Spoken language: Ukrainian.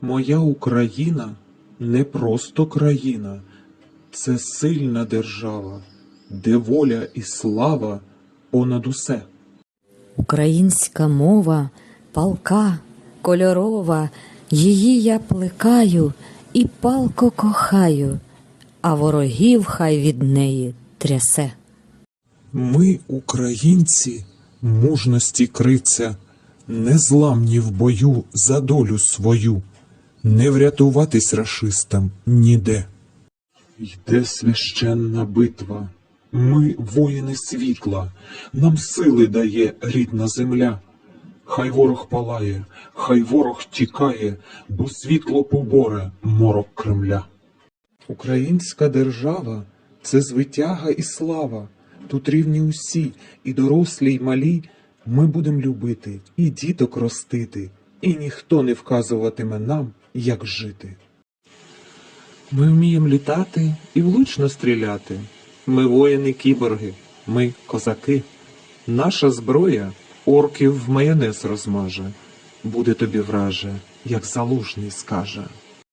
Моя Україна не просто країна, це сильна держава, де воля і слава понад усе. Українська мова палка, кольорова, її я плекаю і палко кохаю, а ворогів хай від неї трясе. Ми, українці, мужності криця, незламні в бою за долю свою, не врятуватись рашистам ніде. Йде священна битва, ми воїни світла, нам сили дає рідна земля. Хай ворог палає, хай ворог тікає, бо світло поборе морок Кремля. Українська держава це звитяга і слава. Тут рівні усі, і дорослі, й малі. Ми будемо любити, і діток ростити, і ніхто не вказуватиме нам, як жити. Ми вміємо літати і влучно стріляти. Ми воїни кіборги, ми козаки. Наша зброя орків в майонез розмаже. Буде тобі враже, як залужний скаже.